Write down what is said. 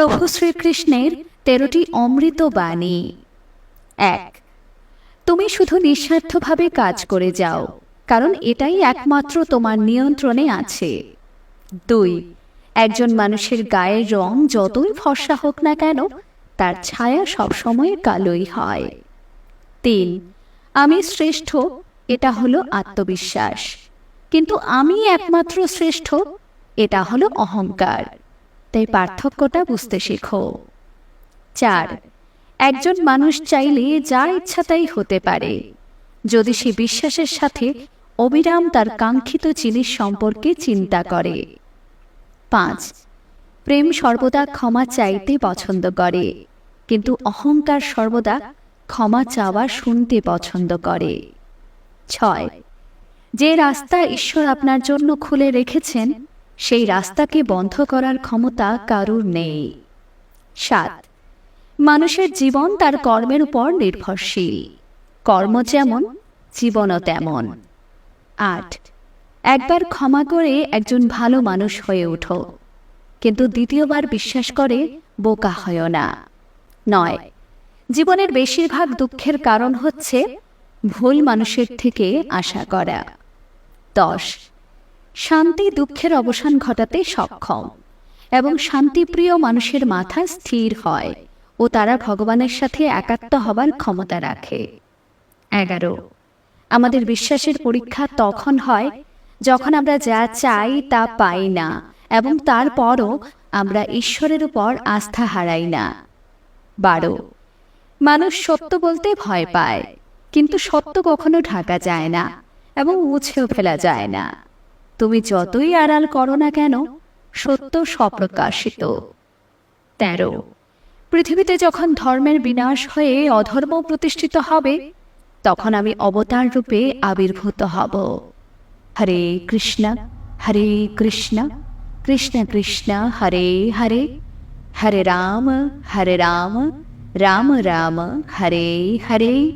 প্রভু শ্রীকৃষ্ণের তেরোটি অমৃত বাণী। এক, তুমি শুধু নিঃস্বার্থভাবে কাজ করে যাও, কারণ এটাই একমাত্র তোমার নিয়ন্ত্রণে আছে। দুই, একজন মানুষের গায়ের রং যতই ফর্সা হোক না কেন, তার ছায়া সবসময় কালোই হয়। তিন, আমি শ্রেষ্ঠ, এটা হলো আত্মবিশ্বাস। কিন্তু আমি একমাত্র শ্রেষ্ঠ, এটা হলো অহংকার। তাই পার্থক্যটা বুঝতে শেখো। চার, একজন মানুষ চাইলে যা ইচ্ছা তাই হতে পারে। যদি সে বিশ্বাসের সাথে অবিরাম তার কাঙ্ক্ষিত জিনিস সম্পর্কে চিন্তা করে। পাঁচ, প্রেম সর্বদা ক্ষমা চাইতে পছন্দ করে, কিন্তু অহংকার সর্বদা ক্ষমা চাওয়া শুনতে পছন্দ করে। ছয়, যে রাস্তা ঈশ্বর আপনার জন্য খুলে রেখেছেন সেই রাস্তাকে বন্ধ করার ক্ষমতা কারুর নেই। সাত, মানুষের জীবন তার কর্মের উপর নির্ভরশীল। কর্ম যেমন, জীবনও তেমন। আট, একবার ক্ষমা করে একজন ভালো মানুষ হয়ে ওঠো। কিন্তু দ্বিতীয়বার বিশ্বাস করে বোকা হয় না। নয়, জীবনের বেশিরভাগ দুঃখের কারণ হচ্ছে ভুল মানুষের থেকে আশা করা। দশ শান্তি দুঃখের অবসান ঘটাতে সক্ষম এবং শান্তিপ্রিয় মানুষের মাথা স্থির হয় ও তারা ভগবানের সাথে একাত্ম হবার ক্ষমতা রাখে। এগারো, আমাদের বিশ্বাসের পরীক্ষা তখন হয় যখন আমরা যা চাই তা পাই না এবং তারপরও আমরা ঈশ্বরের উপর আস্থা হারাই না। বারো, মানুষ সত্য বলতে ভয় পায়, কিন্তু সত্য কখনো ঢাকা যায় না এবং মুছেও ফেলা যায় না। তুমি যতই আড়াল করো না কেন, সত্য স্বপ্রকাশিত। তেরো। পৃথিবীতে যখন ধর্মের বিনাশ হয়ে অধর্ম প্রতিষ্ঠিত হবে, তখন আমি অবতার রূপে আবির্ভূত হব। হরে কৃষ্ণ হরে কৃষ্ণ কৃষ্ণ কৃষ্ণ, হরে হরে। হরে রাম হরে রাম রাম রাম, হরে হরে।